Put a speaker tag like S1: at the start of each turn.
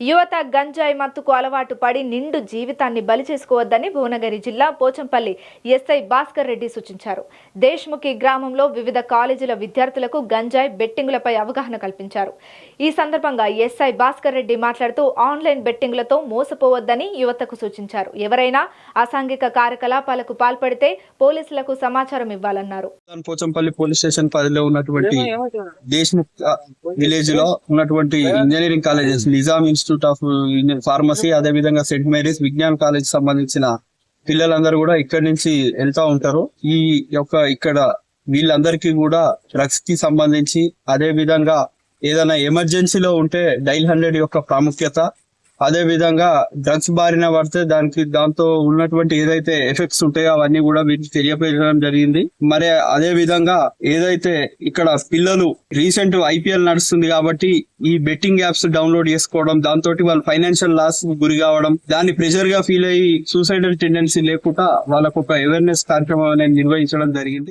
S1: యువత గంజాయి మత్తుకు అలవాటు పడి నిండు జీవితాన్ని బలి చేసుకోవద్దని భువనగిరి జిల్లా పోచంపల్లి ఎస్ఐ భాస్కర్ రెడ్డి సూచించారు. దేశ్ముఖి గ్రామంలో వివిధ కాలేజీల విద్యార్థులకు గంజాయి బెట్టింగులపై అవగాహన కల్పించారు. ఈ సందర్భంగా ఎస్ఐ భాస్కర్ రెడ్డి మాట్లాడుతూ ఆన్లైన్ బెట్టింగులతో మోసపోవద్దని యువతకు సూచించారు. ఎవరైనా అసాంఘిక కార్యకలాపాలకు పాల్పడితే పోలీసులకు సమాచారం ఇవ్వాలన్నారు.
S2: దాని పోచంపల్లి పోలీస్ స్టేషన్ పరిధిలో ఉన్నటువంటి దేశ్ముఖ్ విలేజ్లో ఉన్నటువంటి engineering colleges Nizam institute of pharmacy అదే విధంగా సెంట్ మేరీస్ విజ్ఞాన్ కాలేజ్ సంబంధించిన పిల్లలందరూ కూడా ఇక్కడి నుంచి వెళ్తా ఉంటారు. ఈ యొక్క ఇక్కడ వీళ్ళందరికీ కూడా డ్రగ్స్కి సంబంధించి అదే విధంగా ఏదైనా ఎమర్జెన్సీలో ఉంటే డైల్ హండ్రెడ్ యొక్క ప్రాముఖ్యత అదే విధంగా డ్రగ్స్ బారిన పడితే దానికి దాంతో ఉన్నటువంటి ఏదైతే ఎఫెక్ట్స్ ఉంటాయో అవన్నీ కూడా వీటికి తెలియపేయడం జరిగింది. మరి అదే విధంగా ఏదైతే ఇక్కడ పిల్లలు రీసెంట్ ఐపీఎల్ నడుస్తుంది కాబట్టి ఈ బెట్టింగ్ యాప్స్ డౌన్లోడ్ చేసుకోవడం దాంతో వాళ్ళు ఫైనాన్షియల్ లాస్ గురి కావడం దాన్ని ప్రెషర్గా ఫీల్ అయ్యి సూసైడల్ టెండెన్సీ లేకుండా వాళ్ళకు ఒక అవేర్నెస్ కార్యక్రమం అనేది నిర్వహించడం జరిగింది.